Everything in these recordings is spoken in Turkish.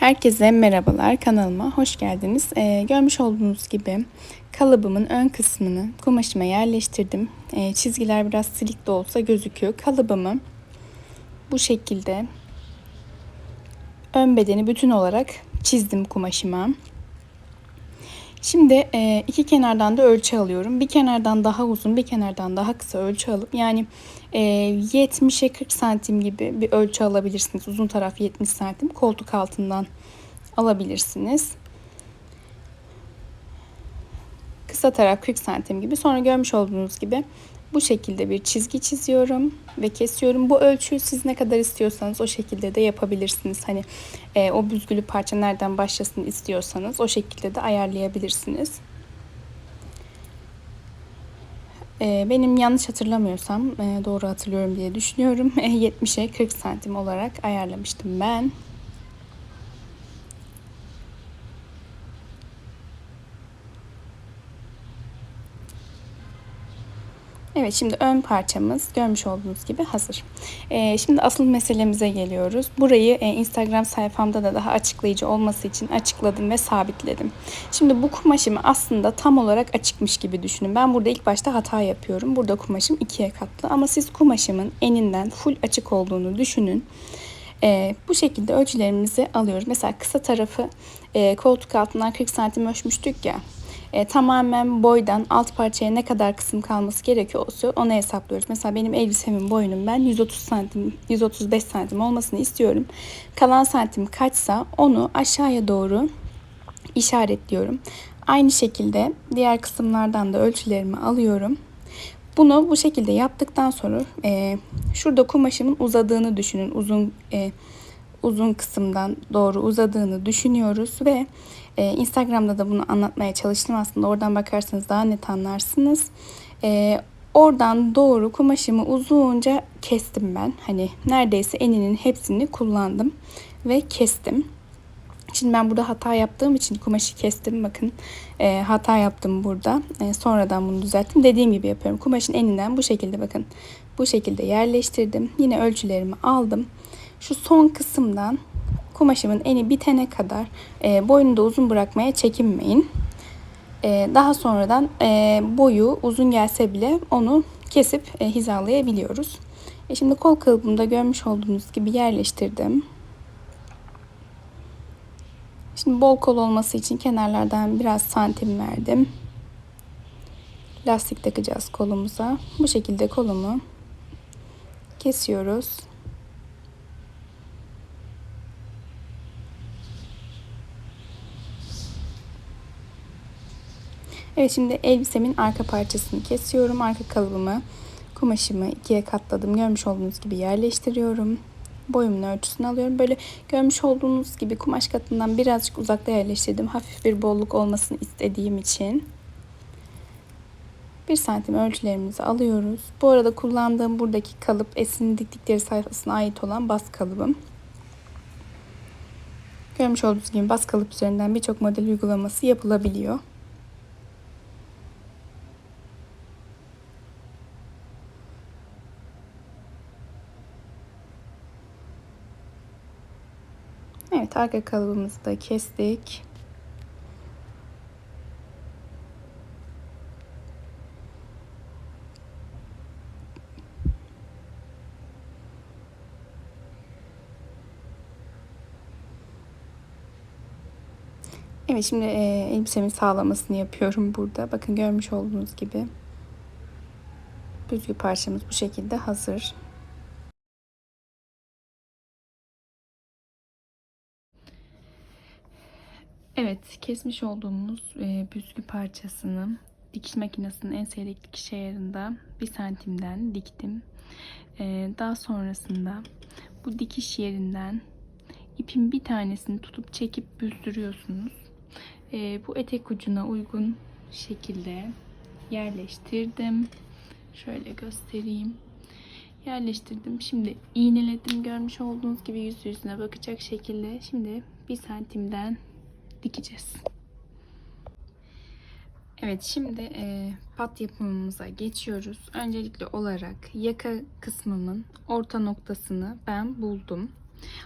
Herkese merhabalar kanalıma hoş geldiniz. Ee, görmüş olduğunuz gibi kalıbımın ön kısmını kumaşıma yerleştirdim. Ee, çizgiler biraz silik de olsa gözüküyor. Kalıbımı bu şekilde ön bedeni bütün olarak çizdim kumaşıma. Şimdi e, iki kenardan da ölçü alıyorum. Bir kenardan daha uzun, bir kenardan daha kısa ölçü alıp yani e, 70'e 40 santim gibi bir ölçü alabilirsiniz. Uzun taraf 70 santim. Koltuk altından alabilirsiniz. Kısa taraf 40 santim gibi. Sonra görmüş olduğunuz gibi bu şekilde bir çizgi çiziyorum ve kesiyorum. Bu ölçüyü siz ne kadar istiyorsanız o şekilde de yapabilirsiniz. Hani e, o büzgülü parça nereden başlasın istiyorsanız o şekilde de ayarlayabilirsiniz. E, benim yanlış hatırlamıyorsam e, doğru hatırlıyorum diye düşünüyorum. E, 70'e 40 santim olarak ayarlamıştım ben. Evet şimdi ön parçamız görmüş olduğunuz gibi hazır. Ee, şimdi asıl meselemize geliyoruz. Burayı e, Instagram sayfamda da daha açıklayıcı olması için açıkladım ve sabitledim. Şimdi bu kumaşımı aslında tam olarak açıkmış gibi düşünün. Ben burada ilk başta hata yapıyorum. Burada kumaşım ikiye katlı ama siz kumaşımın eninden full açık olduğunu düşünün. Ee, bu şekilde ölçülerimizi alıyoruz. Mesela kısa tarafı e, koltuk altından 40 santim ölçmüştük ya e, tamamen boydan alt parçaya ne kadar kısım kalması gerekiyorsa onu hesaplıyoruz. Mesela benim elbisemin boyunun ben 130 santim, 135 santim olmasını istiyorum. Kalan santim kaçsa onu aşağıya doğru işaretliyorum. Aynı şekilde diğer kısımlardan da ölçülerimi alıyorum. Bunu bu şekilde yaptıktan sonra e, şurada kumaşımın uzadığını düşünün. Uzun e, uzun kısımdan doğru uzadığını düşünüyoruz ve e, Instagram'da da bunu anlatmaya çalıştım aslında. Oradan bakarsanız daha net anlarsınız. E, oradan doğru kumaşımı uzunca kestim ben. Hani neredeyse eninin hepsini kullandım ve kestim. Şimdi ben burada hata yaptığım için kumaşı kestim. Bakın e, hata yaptım burada. E, sonradan bunu düzelttim. Dediğim gibi yapıyorum. Kumaşın eninden bu şekilde bakın. Bu şekilde yerleştirdim. Yine ölçülerimi aldım. Şu son kısımdan kumaşımın eni bitene kadar e, boyunu da uzun bırakmaya çekinmeyin. E, daha sonradan e, boyu uzun gelse bile onu kesip e, hizalayabiliyoruz. E, şimdi kol kalıbımda görmüş olduğunuz gibi yerleştirdim. Şimdi bol kol olması için kenarlardan biraz santim verdim. Lastik takacağız kolumuza. Bu şekilde kolumu kesiyoruz. Evet şimdi elbisemin arka parçasını kesiyorum. Arka kalıbımı, kumaşımı ikiye katladım. Görmüş olduğunuz gibi yerleştiriyorum. Boyumun ölçüsünü alıyorum. Böyle görmüş olduğunuz gibi kumaş katından birazcık uzakta yerleştirdim. Hafif bir bolluk olmasını istediğim için. 1 santim ölçülerimizi alıyoruz. Bu arada kullandığım buradaki kalıp Esin'in diktikleri sayfasına ait olan bas kalıbım. Görmüş olduğunuz gibi bas kalıp üzerinden birçok model uygulaması yapılabiliyor. Evet arka kalıbımızı da kestik. Evet şimdi e, elbisemin sağlamasını yapıyorum burada. Bakın görmüş olduğunuz gibi büzgü parçamız bu şekilde hazır. Evet, kesmiş olduğumuz e, büzgü parçasını dikiş makinesinin en seyrek dikiş ayarında bir santimden diktim. E, daha sonrasında bu dikiş yerinden ipin bir tanesini tutup çekip büzdürüyorsunuz. E, bu etek ucuna uygun şekilde yerleştirdim. Şöyle göstereyim. Yerleştirdim. Şimdi iğneledim. Görmüş olduğunuz gibi yüz yüzüne bakacak şekilde. Şimdi bir santimden dikeceğiz. Evet şimdi e, pat yapımımıza geçiyoruz. Öncelikli olarak yaka kısmımın orta noktasını ben buldum.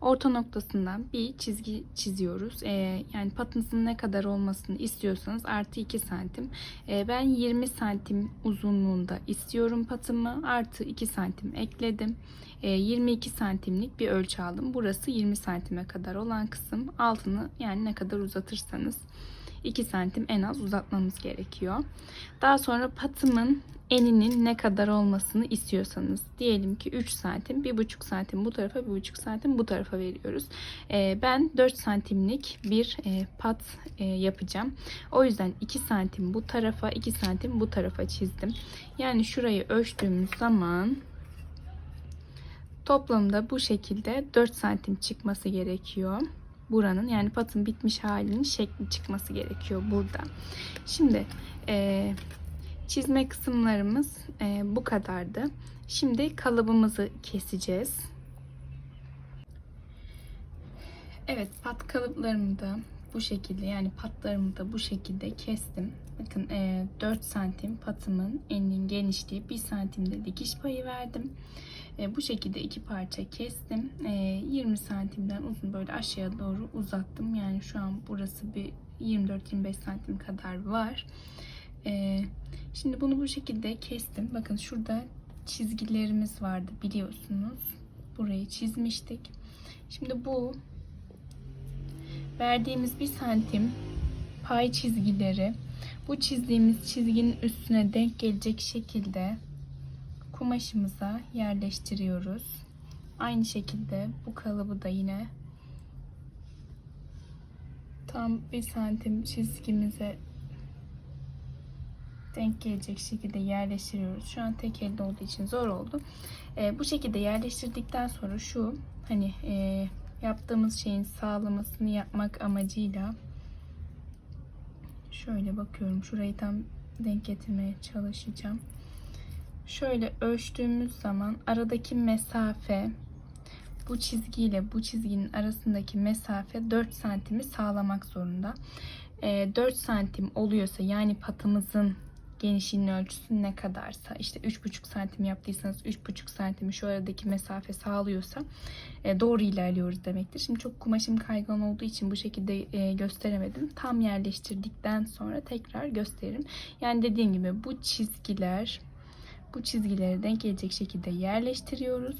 Orta noktasından bir çizgi çiziyoruz. Ee, yani patınızın ne kadar olmasını istiyorsanız artı 2 santim. Ee, ben 20 santim uzunluğunda istiyorum patımı. Artı 2 santim ekledim. Ee, 22 santimlik bir ölçü aldım. Burası 20 santime kadar olan kısım. Altını yani ne kadar uzatırsanız 2 santim en az uzatmamız gerekiyor. Daha sonra patımın eninin ne kadar olmasını istiyorsanız diyelim ki 3 santim 1,5 santim bu tarafa 1,5 santim bu tarafa veriyoruz. Ee, ben 4 santimlik bir e, pat e, yapacağım. O yüzden 2 santim bu tarafa 2 santim bu tarafa çizdim. Yani şurayı ölçtüğümüz zaman toplamda bu şekilde 4 santim çıkması gerekiyor buranın yani patın bitmiş halinin şekli çıkması gerekiyor burada. Şimdi e, çizme kısımlarımız e, bu kadardı. Şimdi kalıbımızı keseceğiz. Evet pat kalıplarımı da bu şekilde yani patlarımı da bu şekilde kestim. Bakın e, 4 santim patımın eninin genişliği 1 santimde dikiş payı verdim. E, bu şekilde iki parça kestim. E, 20 santimden uzun böyle aşağıya doğru uzattım. Yani şu an burası bir 24-25 santim kadar var. E, şimdi bunu bu şekilde kestim. Bakın şurada çizgilerimiz vardı biliyorsunuz. Burayı çizmiştik. Şimdi bu verdiğimiz bir santim pay çizgileri bu çizdiğimiz çizginin üstüne denk gelecek şekilde kumaşımıza yerleştiriyoruz. Aynı şekilde bu kalıbı da yine tam bir santim çizgimize denk gelecek şekilde yerleştiriyoruz. Şu an tek elde olduğu için zor oldu. E, bu şekilde yerleştirdikten sonra şu hani e, yaptığımız şeyin sağlamasını yapmak amacıyla şöyle bakıyorum. Şurayı tam denk getirmeye çalışacağım. Şöyle ölçtüğümüz zaman aradaki mesafe bu çizgiyle bu çizginin arasındaki mesafe 4 santimi sağlamak zorunda. E, 4 santim oluyorsa yani patımızın genişliğinin ölçüsü ne kadarsa işte 3,5 santim yaptıysanız 3,5 santimi şu aradaki mesafe sağlıyorsa e, doğru ilerliyoruz demektir. Şimdi çok kumaşım kaygan olduğu için bu şekilde e, gösteremedim. Tam yerleştirdikten sonra tekrar gösteririm. Yani dediğim gibi bu çizgiler bu çizgileri denk gelecek şekilde yerleştiriyoruz.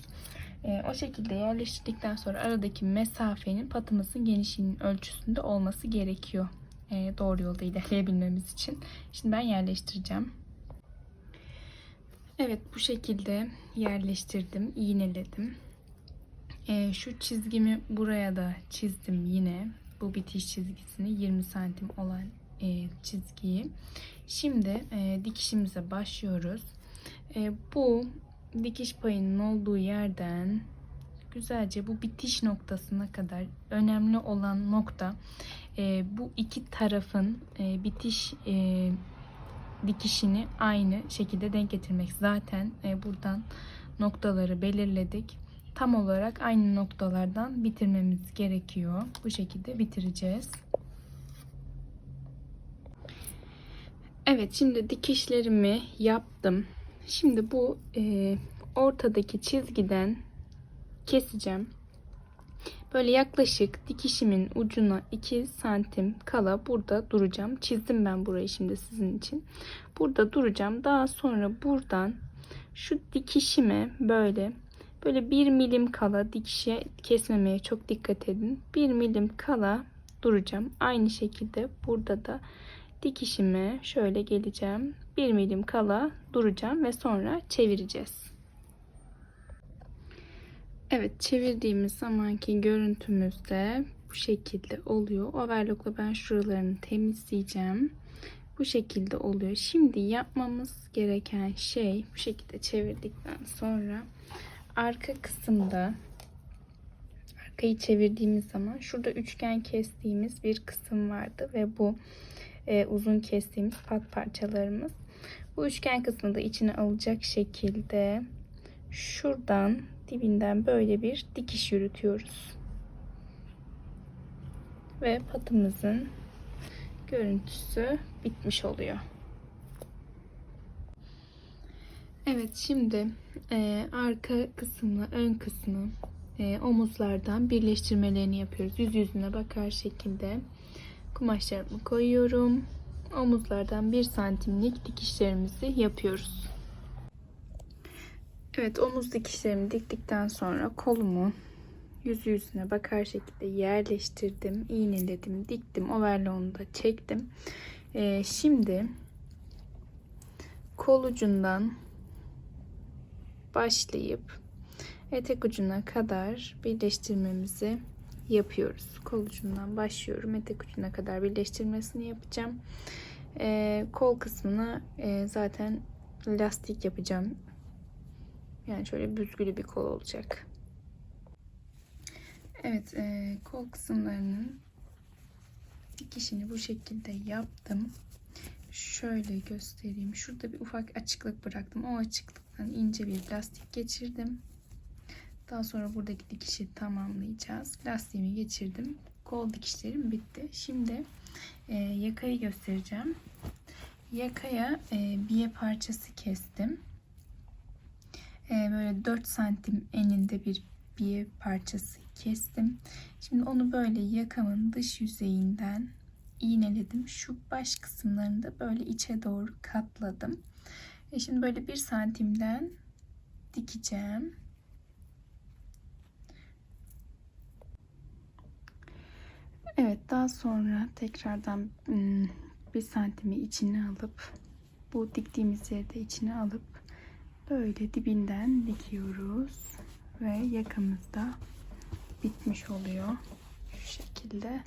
E, o şekilde yerleştirdikten sonra aradaki mesafenin patımızın genişliğinin ölçüsünde olması gerekiyor. E, doğru yolda ilerleyebilmemiz için. Şimdi ben yerleştireceğim. Evet bu şekilde yerleştirdim, iğneledim. E, şu çizgimi buraya da çizdim yine. Bu bitiş çizgisini 20 santim olan e, çizgiyi. Şimdi e, dikişimize başlıyoruz. E, bu dikiş payının olduğu yerden güzelce bu bitiş noktasına kadar önemli olan nokta e, bu iki tarafın e, bitiş e, dikişini aynı şekilde denk getirmek. Zaten e, buradan noktaları belirledik. Tam olarak aynı noktalardan bitirmemiz gerekiyor. Bu şekilde bitireceğiz. Evet şimdi dikişlerimi yaptım. Şimdi bu e, ortadaki çizgiden keseceğim. Böyle yaklaşık dikişimin ucuna 2 santim kala burada duracağım. Çizdim ben burayı şimdi sizin için. Burada duracağım. Daha sonra buradan şu dikişime böyle böyle 1 milim kala dikişe kesmemeye çok dikkat edin. 1 milim kala duracağım. Aynı şekilde burada da dikişime şöyle geleceğim. 1 milim kala duracağım ve sonra çevireceğiz. Evet çevirdiğimiz zamanki görüntümüzde bu şekilde oluyor. Overlockla ben şuralarını temizleyeceğim. Bu şekilde oluyor. Şimdi yapmamız gereken şey bu şekilde çevirdikten sonra arka kısımda arkayı çevirdiğimiz zaman şurada üçgen kestiğimiz bir kısım vardı ve bu e, uzun kestiğimiz pat parçalarımız. Bu üçgen kısmını da içine alacak şekilde şuradan dibinden böyle bir dikiş yürütüyoruz. Ve patımızın görüntüsü bitmiş oluyor. Evet şimdi e, arka kısmı, ön kısmı e, omuzlardan birleştirmelerini yapıyoruz. Yüz yüzüne bakar şekilde kumaşlarımı koyuyorum. Omuzlardan 1 santimlik dikişlerimizi yapıyoruz. Evet omuz dikişlerimi diktikten sonra kolumu yüz yüzüne bakar şekilde yerleştirdim, iğneledim, diktim, overlock'unu da çektim. Ee, şimdi kol ucundan başlayıp etek ucuna kadar birleştirmemizi yapıyoruz. Kol ucundan başlıyorum. Etek ucuna kadar birleştirmesini yapacağım. Ee, kol kısmına e, zaten lastik yapacağım. Yani şöyle büzgülü bir kol olacak. Evet, e, kol kısımlarının dikişini bu şekilde yaptım. Şöyle göstereyim. Şurada bir ufak açıklık bıraktım. O açıklıktan ince bir lastik geçirdim. Daha sonra buradaki dikişi tamamlayacağız. Lastiğimi geçirdim. Kol dikişlerim bitti. Şimdi e, yakayı göstereceğim. Yakaya e, biye parçası kestim. E, böyle 4 santim eninde bir biye parçası kestim. Şimdi onu böyle yakamın dış yüzeyinden iğneledim. Şu baş kısımlarını da böyle içe doğru katladım. E şimdi böyle bir santimden dikeceğim. Evet daha sonra tekrardan bir santimi içine alıp bu diktiğimiz yerde içine alıp böyle dibinden dikiyoruz ve yakamız da bitmiş oluyor şu şekilde.